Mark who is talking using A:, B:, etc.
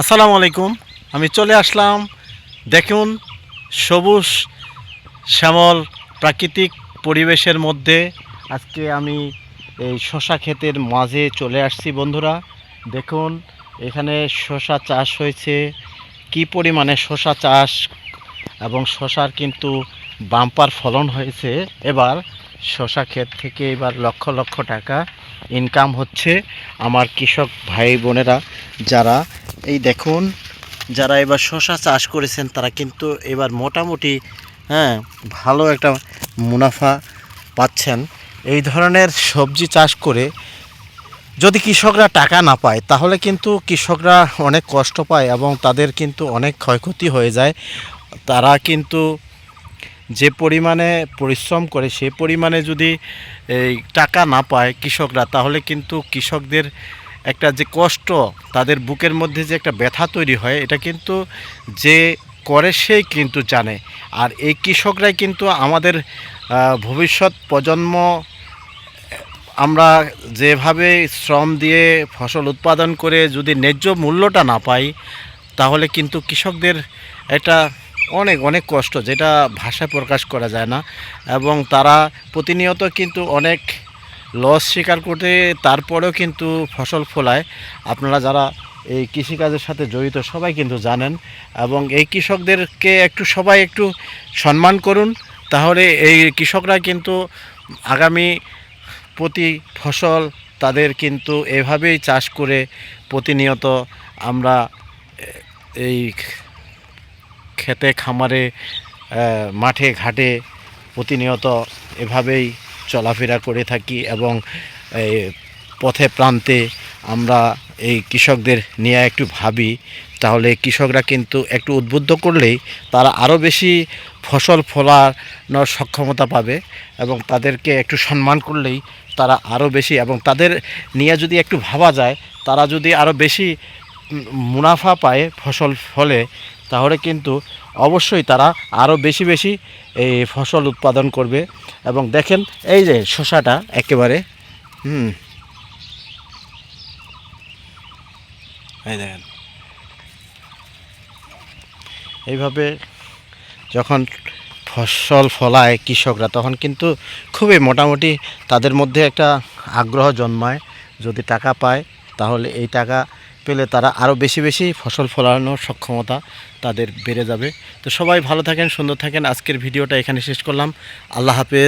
A: আসসালামু আলাইকুম। আমি চলে আসলাম। দেখুন, সবুজ শ্যামল প্রাকৃতিক পরিবেশের মধ্যে আজকে আমি এই শশা ক্ষেতের মাঝে চলে আসছি বন্ধুরা। দেখুন, এখানে শশা চাষ হয়েছে। কি পরিমাণে শশা চাষ এবং শশার কিন্তু বাম্পার ফলন হয়েছে। এবার শশা ক্ষেত থেকে এবার লক্ষ লক্ষ টাকা ইনকাম হচ্ছে। আমার কৃষক ভাই বোনেরা, যারা এই দেখুন, যারা এবার শশা চাষ করেছেন, তারা কিন্তু এবার মোটামুটি হ্যাঁ ভালো একটা মুনাফা পাচ্ছেন। এই ধরনের সবজি চাষ করে যদি কৃষকরা টাকা না পায়, তাহলে কিন্তু কৃষকরা অনেক কষ্ট পায় এবং তাদের কিন্তু অনেক ক্ষয়ক্ষতি হয়ে যায়। তারা কিন্তু যে পরিমাণে পরিশ্রম করে, সে পরিমাণে যদি টাকা না পায় কৃষকরা, তাহলে কিন্তু কৃষকদের একটা যে কষ্ট তাদের বুকের মধ্যে যে একটা ব্যথা তৈরি হয়, এটা কিন্তু যে করে সেই কিন্তু জানে। আর এই কৃষকরাই কিন্তু আমাদের ভবিষ্যৎ প্রজন্ম, আমরা যেভাবে শ্রম দিয়ে ফসল উৎপাদন করে যদি ন্যায্য মূল্যটা না পাই, তাহলে কিন্তু কৃষকদের এটা অনেক অনেক কষ্ট, যেটা ভাষায় প্রকাশ করা যায় না। এবং তারা প্রতিনিয়ত কিন্তু অনেক লস স্বীকার করতে তারপরেও কিন্তু ফসল ফলায়। আপনারা যারা এই কৃষিকাজের সাথে জড়িত সবাই কিন্তু জানেন এবং এই কৃষকদেরকে একটু সবাই একটু সম্মান করুন। তাহলে এই কৃষকরা কিন্তু আগামী প্রতি ফসল তাদের কিন্তু এভাবেই চাষ করে প্রতিনিয়ত আমরা এই খেতে খামারে মাঠে, ঘাটে প্রতিনিয়ত এভাবেই চলাফেরা করে থাকি এবং পথে প্রান্তে আমরা এই কৃষকদের নিয়ে একটু ভাবি। তাহলে কৃষকরা কিন্তু একটু উদ্বুদ্ধ করলেই তারা আরও বেশি ফসল ফলানোর সক্ষমতা পাবে এবং তাদেরকে একটু সম্মান করলেই তারা আরও বেশি এবং তাদের নিয়ে যদি একটু ভাবা যায়, তারা যদি আরও বেশি মুনাফা পায় ফসল ফলে তাহলে কিন্তু অবশ্যই তারা আরও বেশি বেশি এই ফসল উৎপাদন করবে। এবং দেখেন এই যে শসাটা একেবারে, হুম। এই দেখেন। এইভাবে যখন ফসল ফলায় কৃষকরা, তখন কিন্তু খুবই মোটামুটি তাদের মধ্যে একটা আগ্রহ জন্মায়। যদি টাকা পায়, তাহলে এই টাকা পেলে তারা আরও বেশি বেশি ফসল ফলানোর সক্ষমতা তাদের বেড়ে যাবে। তো সবাই ভালো থাকেন, সুন্দর থাকেন। আজকের ভিডিওটা এখানে শেষ করলাম। আল্লাহ হাফেজ।